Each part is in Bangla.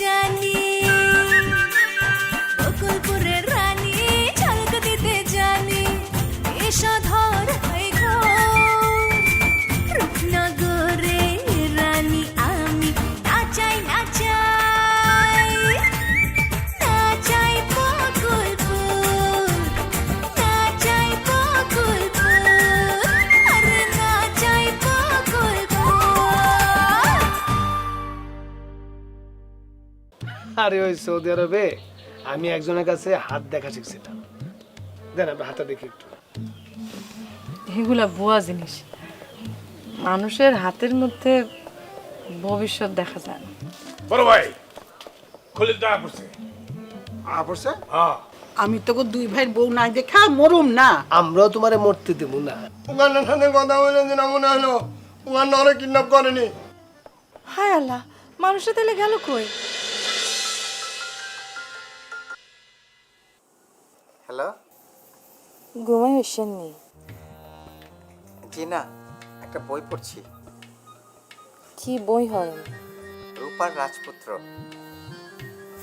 জানি আরে ওই সৌদি আরবে আমি একজনের কাছে হাত দেখা শিখছিলাম। দেন আমি হাতটা দেখি একটু। এগুলা ভুয়া জিনিস। মানুষের হাতের মধ্যে ভবিষ্যৎ দেখা যায় না। বড় ভাই খলিল দয়া করছে আ পড়ছে? হ্যাঁ। আমি তোকে দুই ভাইয়ের বউ নাই দেখা মরুম না। আমরাও তোমারে মরতে দেবো না। উগান্ডার সাথে কথা বললেন যে না মনে হলো উগান্ডা ওরা কিডন্যাপ করেনি। হায় আল্লাহ মানুষটা তাহলে গেল কই? হ্যালো ঘুমাই আসেননি জি না একটা বই পড়ছি। কি বই হরেন রূপার রাজপুত্র।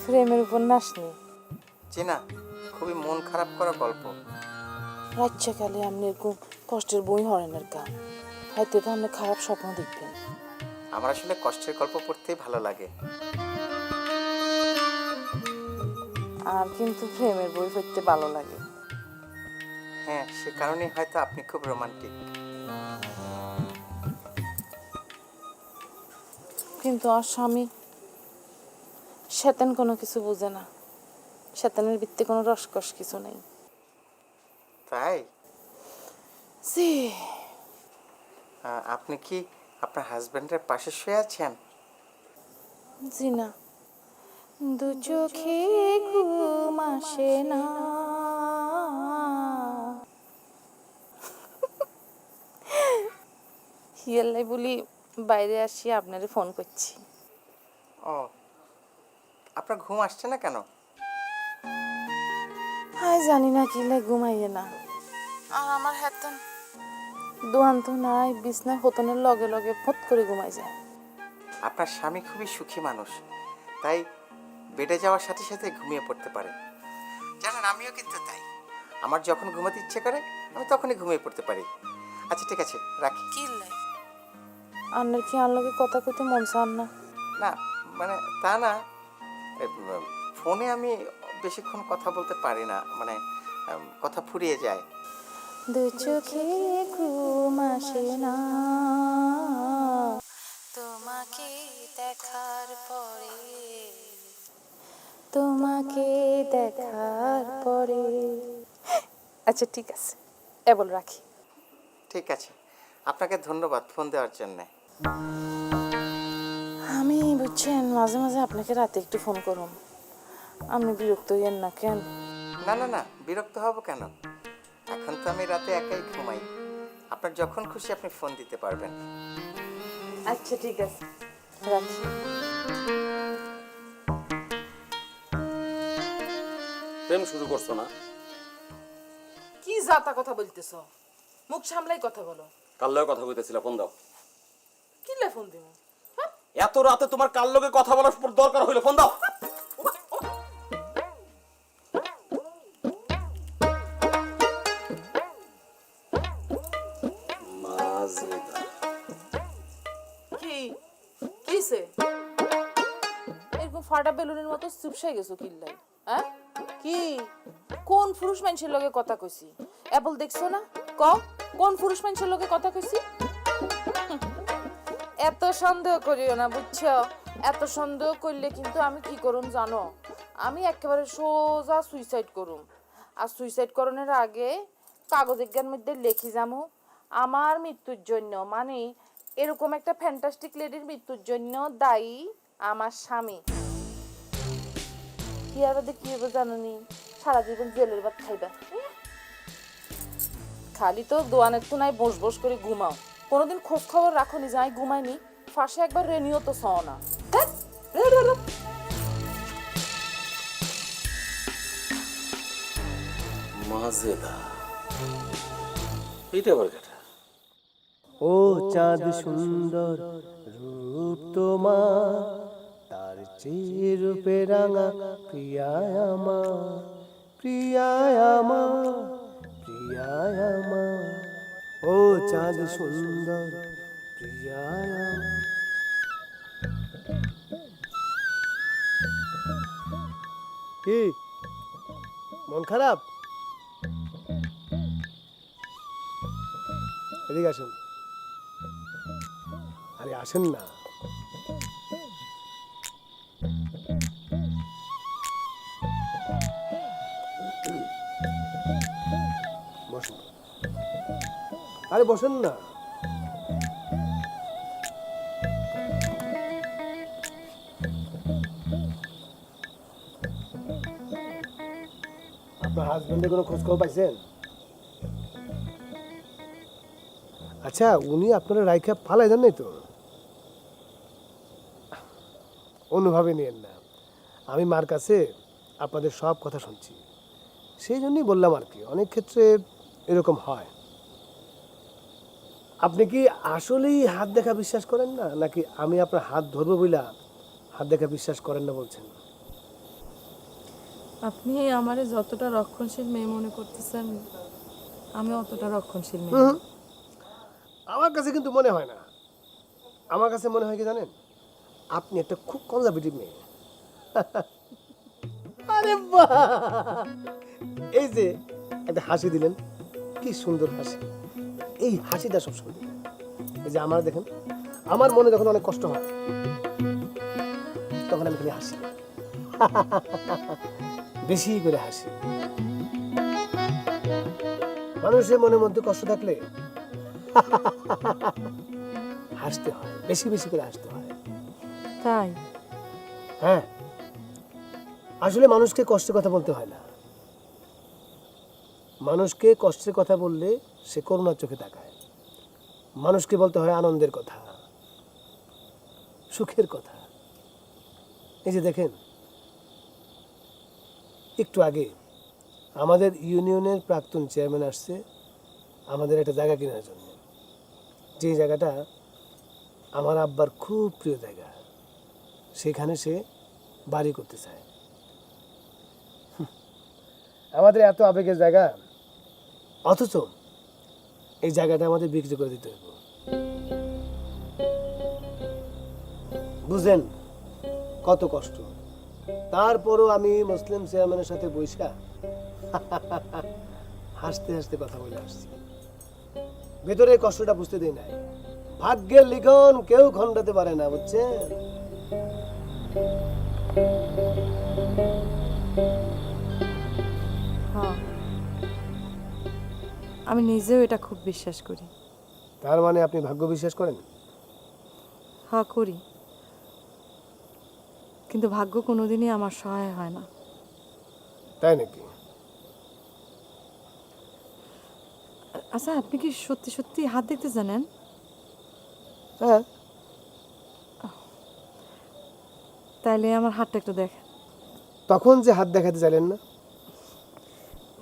ফ্রেমের উপন্যাস নেই জি না খুবই মন খারাপ করা গল্প। রাজ্যকালে আপনি এরকম কষ্টের বই হরেনের গান হয়তো তো আপনি খারাপ স্বপ্ন দেখবেন। আমার আসলে কষ্টের গল্প পড়তেই ভালো লাগে। আর কিন্তু প্রেমের বই পড়তে ভালো লাগে। হ্যাঁ সে কারণেই হয়তো আপনি খুব রোমান্টিক। কিন্তু আর স্বামী শেতান কোনো কিছু বোঝে না। শেতানের ভিত্তি কোনো রসকস কিছু নেই। তাই? জি আপনি কি আপনার হাজব্যান্ডের পাশে শুয়ে আছেন? জি না। দু চোখে ঘুম আসে না। হিয়াল্লাই বলি বাইরে আসি আপনারে ফোন করছি। ও আপনার ঘুম আসছে না কেন? হাই জানি না কি লাই ঘুমাইয়ে না। আর আমার হেতন দোয়ান তো নাই বিছনায় হতনের লগে লগে ফট করে ঘুমাই যায়। আপনার স্বামী খুবই সুখী মানুষ তাই বেডে যাওয়ার সাথে সাথে ঘুমিয়ে পড়তে পারে। জানেন আমিও কিন্তু তাই। আমার যখন ঘুমাতে ইচ্ছে করে আমি তখনই ঘুমিয়ে পড়তে পারি। আচ্ছা ঠিক আছে রাখি। কি লাই আন্নের কি আনলগে কথা কইতে মন চান না না মানে তা না। ফোনে আমি বেশিক্ষণ কথা বলতে পারি না। মানে কথা ফুরিয়ে যায়। দু চোখে ঘুম আসে না। তোমাকে দেখার পরে তোমাকে দেখার পরে। আচ্ছা ঠিক আছে। এবল রাখি। ঠিক আছে। আপনাকে ধন্যবাদ ফোন দেওয়ার জন্যে। আমি বুঝছেন মাঝে মাঝে আপনাকে রাতে একটু ফোন করুন আপনি বিরক্ত হইয়েন না কেন? না না না বিরক্ত হব কেন? এখন তো আমি রাতে একাই ঘুমাই। আপনার যখন খুশি আপনি ফোন দিতে পারবেন। আচ্ছা ঠিক আছে। রাখি। প্রেম শুরু করছ না? কি জাতা কথা বলতেছ? মুখ সামলাই কথা বলো। কার লগে কথা কইতেছিল? ফোন দাও। কি লে ফোন দিব এত রাতে তোমার কার লগে কথা বলার পর দরকার হইল? ফোন দাও। কি? কিসে? এরকম ফাটা বেলুনের মতো চুপসাই গেছো কিল্লাই হ্যাঁ? কি? কোন পুরুষ মানুষের লগে কথা কইছি? অ্যাপল দেখছ না? ক কোন পুরুষ মানুষের লগে কথা কইছি? এত সন্দেহ করিও না, বুঝছ? এত সন্দেহ করলে কিন্তু আমি কি করুম জানো? আমি একেবারে সোজা সুইসাইড করুম। আর সুইসাইড করণের আগে কাগজের মধ্যে লিখি যামু, আমার মৃত্যুর জন্য। মানে এরকম একটা ফ্যান্টাস্টিক লেডির মৃত্যুর জন্য দায়ী আমার স্বামী। আর বাদে কি হবে জানি সারা জীবন জেলের ভাত খাইবা। খালি তো দোয়ানের তো নাই বস বস করে ঘুমাও। কোনোদিন খোঁজ খবর রাখো নি যাই ঘুমাইনি ফাঁসে একবার রেনিও তো সও না। মাজেদা এইটা আবার কেটা? ও চাঁদ সুন্দর রূপ তোমার। চিরূপে রাঙা প্রিয়ায় আমার প্রিয়ায় আমার প্রিয়ায় আমার ও চাঁদ সুন্দর প্রিয়ায় আমার কি? মন খারাপ? এদিকে আসেন। আরে আসেন না। আরে বসেন না। আপনার হাজবেন্ডের কোনো খোঁজ খবর পাইছেন? আচ্ছা উনি আপনারা রাইখা ফালাই দেন নাই তো? অন্যভাবে নিয়েন না। আমি মার কাছে আপনাদের সব কথা শুনছি। সেই জন্যই বললাম আর কি, অনেক ক্ষেত্রে এরকম হয়। আপনি কি আসলেই হাত দেখা বিশ্বাস করেন না? নাকি আমি আপনার হাত ধরবো বইলা হাত দেখা বিশ্বাস করেন না বলছেন? আপনি আমারে যতটা রক্ষণশীল মেয়ে মনে করতেছেন আমি অতটা রক্ষণশীল মেয়ে। আমার কাছে কিন্তু মনে হয় না। আমার কাছে মনে হয় কি জানেন? আপনি একটা খুব কনজারভেটিভ মেয়ে। আরে বাহ! এই যে একটা হাসি দিলেন। কি সুন্দর হাসি। এই হাসিটা সবসময়। এই যে আমার দেখেন আমার মনে যখন অনেক কষ্ট হয় তখন আমি খালি হাসি। বেশি করে হাসি। মানুষের মনের মধ্যে কষ্ট থাকলে হাসতে হয় বেশি বেশি করে হাসতে হয়। তাই? হ্যাঁ। আসলে মানুষকে কষ্টের কথা বলতে হয় না। মানুষকে কষ্টের কথা বললে সে করুণার চোখে তাকায়। মানুষকে বলতে হয় আনন্দের কথা, সুখের কথা। এই যে দেখেন, একটু আগে আমাদের ইউনিয়নের প্রাক্তন চেয়ারম্যান আসছে আমাদের একটা জায়গা কেনার জন্য। যে জায়গাটা আমার আব্বার খুব প্রিয় জায়গা, সেখানে সে বাড়ি করতে চায়। আমাদের এত আবেগের জায়গা, অথচ এই জায়গাটা আমাদের বিক্রি করে দিতে হবে। বুঝলেন কত কষ্ট। তারপরও আমি মুসলিম চেয়ারম্যানের সাথে বৈশা হাসতে হাসতে কথা বলে আসছি। ভেতরে কষ্টটা বুঝতে দেই নাই। ভাগ্যের লিখন কেউ খণ্ডাতে পারে না, বুঝছেন? হ্যাঁ। আমি নিজেও এটা খুব বিশ্বাস করি। তার মানে আপনি ভাগ্য বিশ্বাস করেন? হ্যাঁ করি। কিন্তু ভাগ্য কোনোদিনই আমার সহায় হয় না। তাই নাকি? আচ্ছা আপনি কি সত্যি সত্যি হাত দেখতে জানেন? হ্যাঁ। তাইলে আমার হাতটা একটু দেখেন। তখন যে হাত দেখাতে চাইলেন না?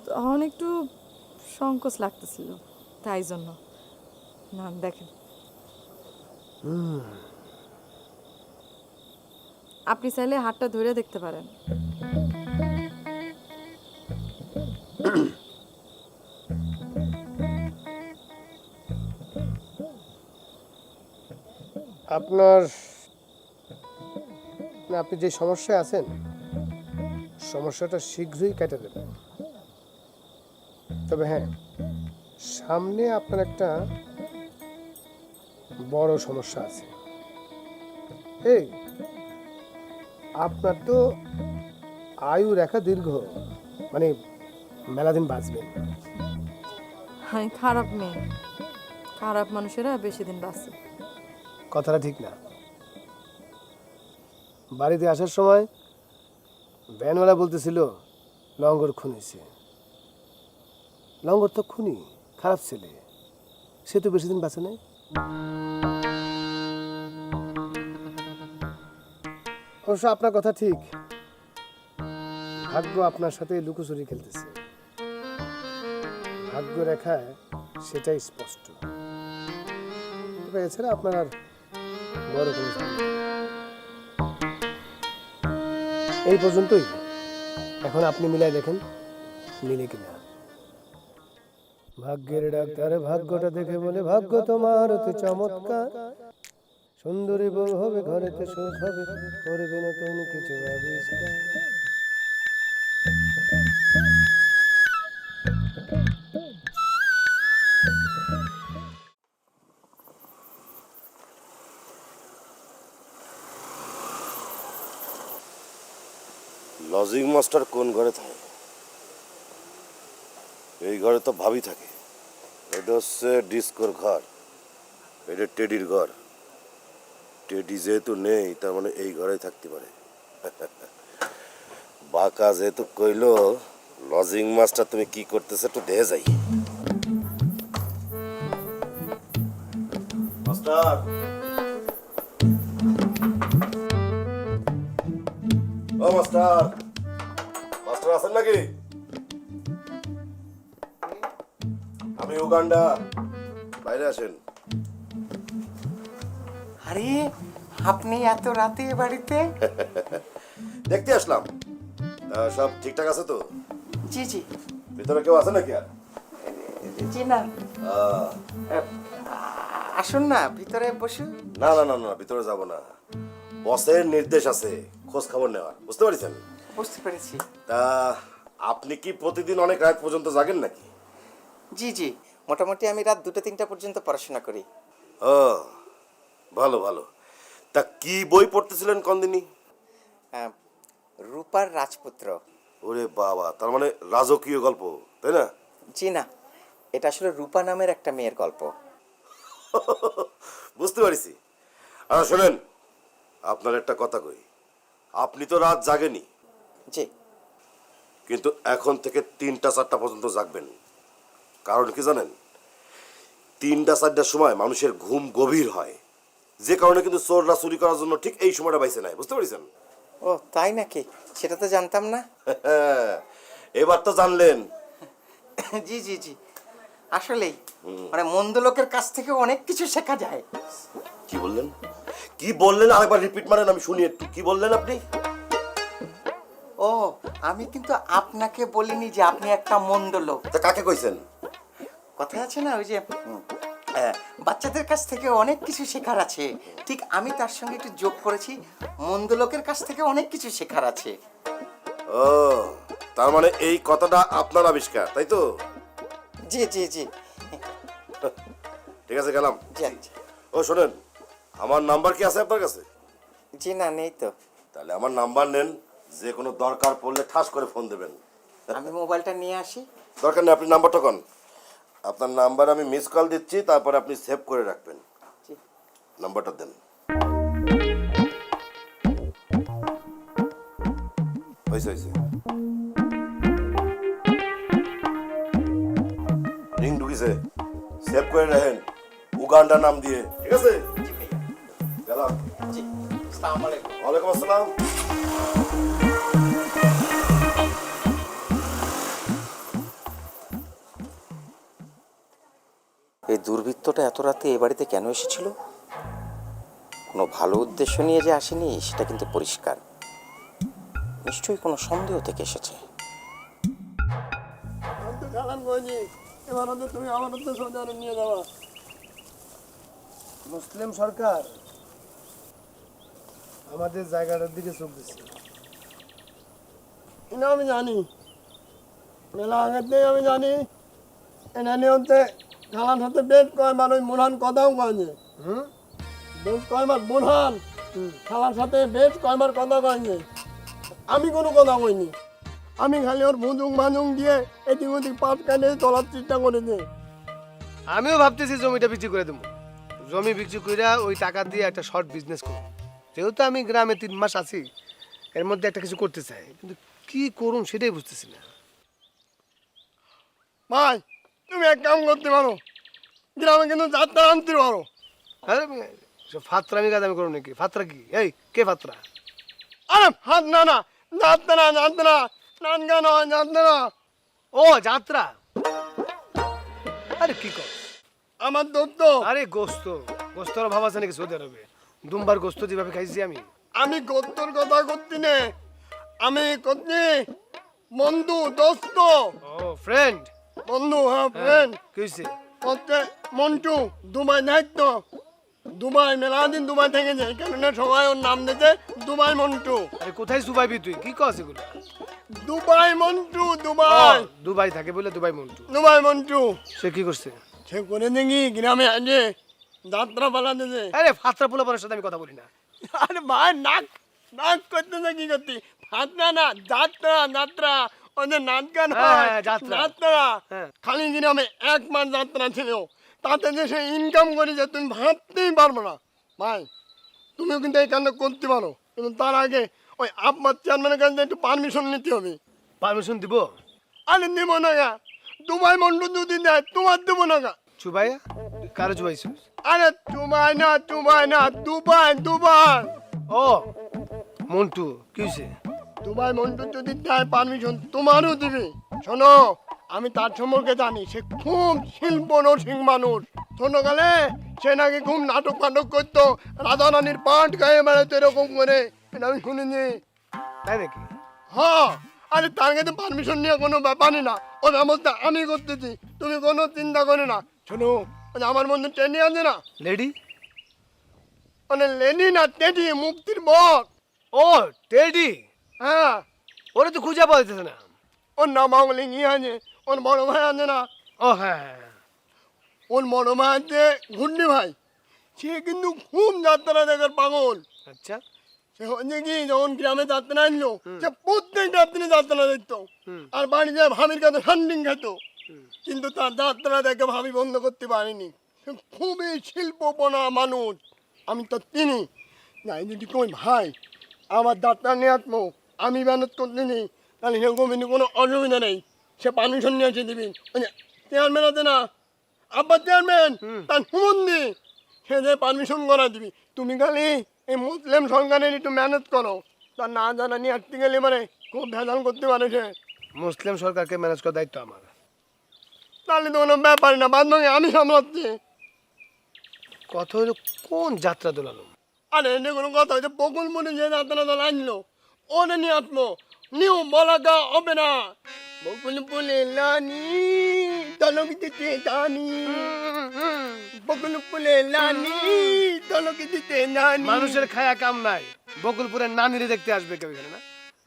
তখন একটু সংকোচ লাগতেছিল, তাই জন্য। না, দেখেন। আপনি চাইলে হাতটা ধরে দেখতে পারেন। আপনার আপনি যে সমস্যায় আছেন, সমস্যাটা শীঘ্রই কেটে দেবেন। তবে হ্যাঁ সামনে আপনার একটা বড় সমস্যা আছে। এই আপনার তো আয়ু রেখা দীর্ঘ মানে মেলাদিন বাঁচবেন। আমি খারাপ মেয়ে। খারাপ মানুষেরা বেশি দিন বাঁচে। কথাটা ঠিক না। বাড়িতে আসার সময় ভ্যানওয়ালা বলতেছিল লঙ্গর খুনিছে লঙ্গর তো খুনি, খারাপ ছেলে। সে তো বেশি দিন বাঁচে নাই। অবশ্য আপনার কথা ঠিক। ভাগ্য আপনার সাথে লুকোচুরি খেলতেছে। ভাগ্য রেখায় সেটাই স্পষ্ট। তবে এছাড়া আপনার আর বড় কোনো এই পর্যন্তই। এখন আপনি মিলাই দেখেন, মিলে কিনা। ভাগ্যের ডাক্তার ভাগ্যটা দেখে বলে, ভাগ্য তোমার অতি চমৎকার। সুন্দরী বউ হবে, ঘরেতে সুখ হবে, করবে নতুন কিছু আবিষ্কার। লজিং মাস্টার কোন ঘরে থাকে? এই ঘরে তো ভাবি থাকে। এটা হচ্ছে ডিস্কোর ঘর। এটা টেডির ঘর। টেডি যেহেতু নেই, তার মানে এই ঘরেই থাকতে পারে। বাঁকা যেহেতু কইলো লজিং মাস্টার তুমি কি করতেছে একটু দেখে যাই। মাস্টার ও মাস্টার মাস্টার আছেন নাকি? উগান্ডা বাইরে আসেন। আরে আপনি এত রাতে এ বাড়িতে? দেখতে আসলাম। তা সব ঠিকঠাক আছে তো? জি জি। ভিতরে কেউ আছে নাকি আর? জি না। আহ, আসুন না ভিতরে বসুন না না না না ভিতরে যাব না। বসের নির্দেশ আছে খোঁজ খবর নেওয়ার। বুঝতে পারছেন? বুঝতে পেরেছি। তা আপনি কি প্রতিদিন অনেক রাত পর্যন্ত জাগেন নাকি? জি জি। মোটামুটি আমি রাত দুটো তিনটা পর্যন্ত পড়াশোনা করি। ও ভালো ভালো। তা কি বই পড়তেছিলেন কন্দিনী? আহ, রূপার রাজপুত্র। ওরে বাবা তার মানে রাজকীয় গল্প তাই না? জি না এটা আসলে রূপা নামের একটা মেয়ের গল্প। বুঝতে পারছি। আর শোনেন আপনার একটা কথা কই। আপনি তো রাত জাগেনি জি। কিন্তু এখন থেকে তিনটা চারটা পর্যন্ত জাগবেন। কারণ কি জানেন? তিনটা চারটার সময় মানুষের ঘুম গভীর হয়। যে কারণে কিন্তু চোররা চুরি করার জন্য ঠিক এই সময়টা বাইছে নেয় বুঝতে পারছেন? ও তাই নাকি? সেটা তো জানতাম না। এবার তো জানলেন। জি জি জি। আসলেই মানে মন্দ লোকের কাছ থেকে অনেক কিছু শেখা যায়। কি বললেন? কি বললেন? আরেকবার রিপিট মারেন আমি শুনি একটু। কি বললেন আপনি? ও আমি কিন্তু আপনাকে বলিনি যে আপনি একটা মন্দ লোক। তা কাকে কইছেন? কথা আছে না ওই যে বাচ্চাদের কাছ থেকে অনেক কিছু শেখার আছে। ঠিক আমি তার সঙ্গে একটু যোগ করেছি মন্দ লোকের কাছ থেকে অনেক কিছু শেখার আছে। ও তার মানে এই কথাটা আপনার আবিষ্কার তাই তো? জি জি জি। ঠিক আছে গেলাম। ও শোনেন আমার নাম্বার কি আছে আপনার কাছে? জি না নেই তো। তাহলে আমার নাম্বার নেন যে কোনো দরকার পড়লে ঠাস করে ফোন দেবেন। আমি মোবাইলটা নিয়ে আসি। দরকার নেই আপনি নাম্বারটা কোন। আপনার নাম্বার আমি মিস কল দিচ্ছি তারপর আপনি সেভ করে রাখবেন। নাম্বারটা দেন। হয়েছে হয়েছে। রিং ঢুকিছে। সেভ করে রাখেন। উগান্ডা নাম দিয়ে। ঠিক আছে? গেলাম। ওয়ালাইকুম আসসালাম। দুর্বৃত্তটা এত রাতে এ বাড়িতে কেন এসেছিল? কোনো ভালো উদ্দেশ্য নিয়ে যে আসেনি, সেটা কিন্তু পরিষ্কার। নিশ্চয়ই কোনো সন্দেহ থেকে এসেছে। মুসলিম সরকার আমাদের জায়গাটার দিকে চোখ দিচ্ছে। আমি জানি। মেলা আগের থেকে আমি জানি। এটা নিয়ে খালান হচ্ছে বেশ কয়বার ওই কথাও কয়নি হুম? বেশ কয়বার বুনহান খালার সাথে বেশ কয়বার কথা কয়নি আমি কোনো কথা কইনি আমি খালি ওর ভুজুং ভাজুং দিয়ে এদিক ওদিক পাট কাটে চলার চেষ্টা করেছি আমিও ভাবতেছি জমিটা বিক্রি করে দেবো। জমি বিক্রি করে ওই টাকা দিয়ে একটা শর্ট বিজনেস করব। যেহেতু আমি গ্রামে তিন মাস আছি এর মধ্যে একটা কিছু করতে চাই কিন্তু কি করুন সেটাই বুঝতেছি না। ভাই তুমি এক কাম করতে পারো। গ্রামে কিন্তু যাত্রা আনতে পারো। আরে ফাত্রামি কাজ আমি করুন নাকি? ফাত্রা কি? এই কে ফাত্রা? আরে হাত না না যাত্রা যাত্রা নানগা নয় যাত্রা ও যাত্রা? আরে কি কর? আমার দোস্ত। আরে গোস্ত। গোস্তর ভাব আছে নাকি সৌদি আরবে? দুমবার গোস্ত যেভাবে খাইছি আমি। আমি গোত্তর কথা করছি নে। আমি করছি বন্ধু দোস্ত। ও ফ্রেন্ড বন্ধু হ্যাঁ ফ্রেন্ড কি হয়েছে করছে মন্টু দুবাই দায়িত্ব দুবাই মেলা দিন দুবাই থেকে যায় কেন সবাই ওর নাম দিতে দুবাই মন্টু। আরে কোথায় সুবাইবি তুই? কি কস এগুলো? Dubai Montu Dubai. দুবাই থাকে বলে দুবাই মন্টু। দুবাই মন্টু। সে কি করছে? সে করে দেখি গ্রামে আজে যাত্রা পালা দিতে আরে ফাত্রা পোলা পরের সাথে আমি কথা বলি না। আরে ভাই নাক নাক করতে না কি করতি? ফাতনা না যাত্রা যাত্রা। ওদের নাচ গান হ্যাঁ, হয় যাত্রা। যাত্রা হ্যাঁ। খালি গ্রামে এক মাস যাত্রা ছিল। তাতে যে সে ইনকাম করে যে তুমি ভাবতেই পারবে না। ভাই তুমিও কিন্তু এই কাজটা করতে পারো। কিন্তু তার আগে ওই আপনার চেয়ারম্যানের কাছে একটু পারমিশন নিতে হবে। পারমিশন দিব? আরে দেবো না গা। দুবাই মন্ডল যদি দেয় তোমার দেবো না গা। চুবাইয়া? কারও চুবাইছিস আরে তোমায় না তোমায় না দুবাই দুবাই। ও মন্টু কি হয়েছে দুবাই মন্টু যদি দেয় পারমিশন তোমারও দিবে। শোনো আমি তার সম্পর্কে জানি। সে খুব শিল্প রসিক মানুষ। ছোটকালে সে নাকি খুব নাটক ফাটক করতো রাধা রানীর পাঠ গায়ে বেড়াতো এরকম করে। এটা আমি শুনিনি। তাই নাকি? হ্যাঁ আরে তার কাছে পারমিশন নিয়ে কোনো ব্যাপারই না। ও ব্যবস্থা আমি করতেছি তুমি কোনো চিন্তা করে না। শোনো আমার বন্ধু ট্রেনে আছে না? লেডি? মানে লেডি না টেডি মুক্তির বর। ও টেডি? হ্যাঁ ওরা তো খুঁজে পাওয়া না। ওর নাম আমলে নিয়ে আছে ওর বড় ভাই আছে না। ও হ্যাঁ হ্যাঁ, হ্যাঁ। ওর বড় ভাই আছে ঘুন্ডি ভাই। সে কিন্তু খুব যাত্রা দেখার পাগল। আচ্ছা। সে হচ্ছে কি যখন গ্রামে যাত্রা আনলো সে প্রত্যেক রাত্রে যাত্রা দেখতো। আর বাড়িতে ভাবির কাছে ফান্ডিং খেত। কিন্তু তার যাত্রা দেখে ভাবি বন্ধ করতে পারেনি। সে খুবই শিল্পপনা মানুষ। আমি তো চিনি। নাই যদি কই ভাই আমার যাত্রা নিয়ে আসব। আমি মেহনত করতে নেই? তাহলে সেরকম কোনো অসুবিধা নেই। সে পারমিশন নিয়ে এসে দিবি। চেয়ারম্যান আছে না? আব্বা চেয়ারম্যান তার সুমন্দি সে যে পারমিশন করা দিবি। তুমি খালি এই মুসলিম সরকারের একটু ম্যানেজ করো। তার না জানা নিয়ে আসতে গেলে মানে খুব ভেজাল করতে পারে সে। মুসলিম সরকারকে ম্যানেজ করার দায়িত্ব আমার। তাহলে তো কোনো ব্যাপার না বাদ আমি সামলাচ্ছি। কথা হলো কোন যাত্রা দোলানো আরে এনে কোনো কথা হচ্ছে বকুল মনে যে যাত্রা দল আনলো আসব নিউ বলাগা হবে না বকুল বলে লানি দলকিতে জানি বকুল বলে লানি দলকিতে জানি মানুষের খায়া কাম নাই বকুলপুরের নানিরে দেখতে আসবে কেউ এখানে না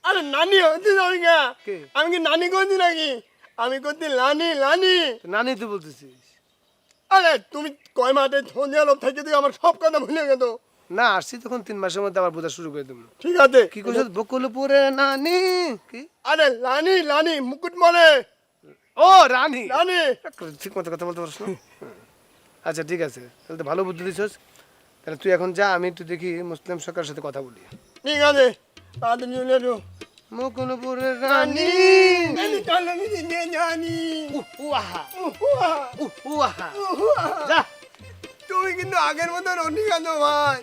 আরে নানি হচ্ছে আমি গা কে? আমি কি নানি করছি নাকি আমি করছি লানি লানি নানি তো বলতেছিস আরে তুমি কয় মাঠে সন্ধ্যা লোক থেকে তুই আমার সব কথা ভুলে গেত না আসছি তখন তিন মাসের মধ্যে আবার বোঝা শুরু করে দেবো। ঠিক আছে। কি করছিস বকুলপুরে নানি? কি? আরে লানি লানি মুকুট মনে ও রানী। লানি ঠিক মতো কথা বলতে পারছ আচ্ছা ঠিক আছে। তাহলে তো ভালো বুদ্ধি দিছিস। তাহলে তুই এখন যা আমি একটু দেখি মুসলিম সরকারের সাথে কথা বলি। ঠিক আছে। তাড়াতাড়ি চলে এসো মুকুলপুরের রানী। জানি উহা উহা উহুয়া। যা। তুমি কিন্তু আগের মতো রনি কাঁদো ভাই।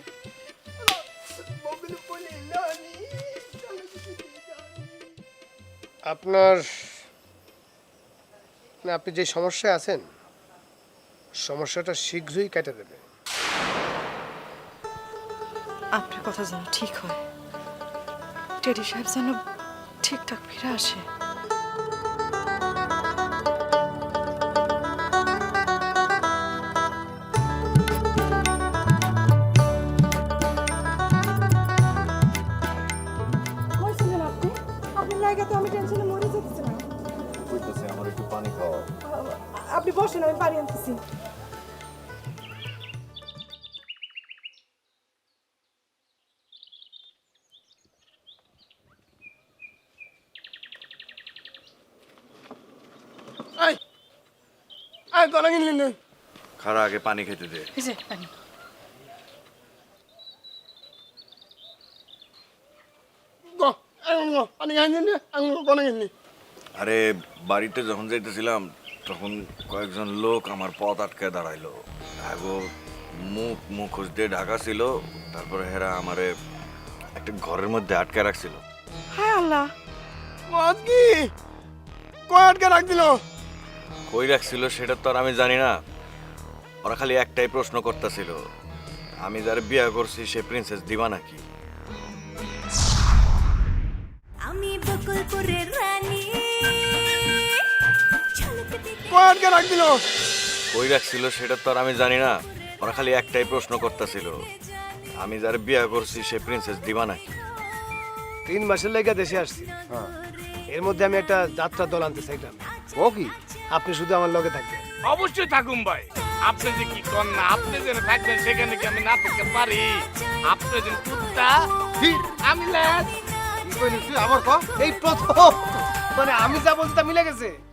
আপনার আপনি যে সমস্যায় আছেন, সমস্যাটা শীঘ্রই কেটে দেবে। আপনার কথা যেন ঠিক হয়। টেডি সাহেব যেন ঠিকঠাক ফিরে আসে। আপনার লাইগাতে আমি টেনশনে মরে যেতেছিলাম কইতেছে আমার একটু পানি খাওয়া আপনি বসেন আমি পানি আনতেছি। না। খারা আগে পানি খেতে দে। পানি গো এখন গো পানি খাইনি আরে বাড়িতে যখন যাইতেছিলাম তখন কয়েকজন লোক আমার পথ আটকে দাঁড়াইলো। আগো মুখ মুখোশ দিয়ে ঢাকা ছিল তারপরে হেরা আমারে একটা ঘরের মধ্যে আটকে রাখছিল। হায় আল্লাহ। কি? কয় আটকে রাখ দিল কই রাখছিল সেটা তো আর আমি জানি না। ওরা খালি একটাই প্রশ্ন করতেছিল আমি যার বিয়ে করছি সে প্রিন্সেস দিবা নাকি? আমি বকুলপুরের রানী। কয়ানকে রাখ দিল? কই রাখছিল সেটা তো আর আমি জানি না। ওরা খালি একটাই প্রশ্ন করতেছিল। আমি যারা বিয়ে করছি সে প্রিন্সেস দিবা নাকি? তিন মাসের লেগে দেশে আসছি। এর মধ্যে আমি একটা যাত্রা দল আনতে চাইলাম। ও কি? আপনি শুধু আমার লগে থাকবেন। অবশ্যই থাকুন ভাই। আপনি যে কি করেন না আপনি যেন থাকবেন সেখানে কি আমি না থাকতে পারি? আপনি যেন কুত্তা আমি ল্যাস আবার ক? এই প্রথম। মানে আমি যা বলছি তা মিলে গেছে?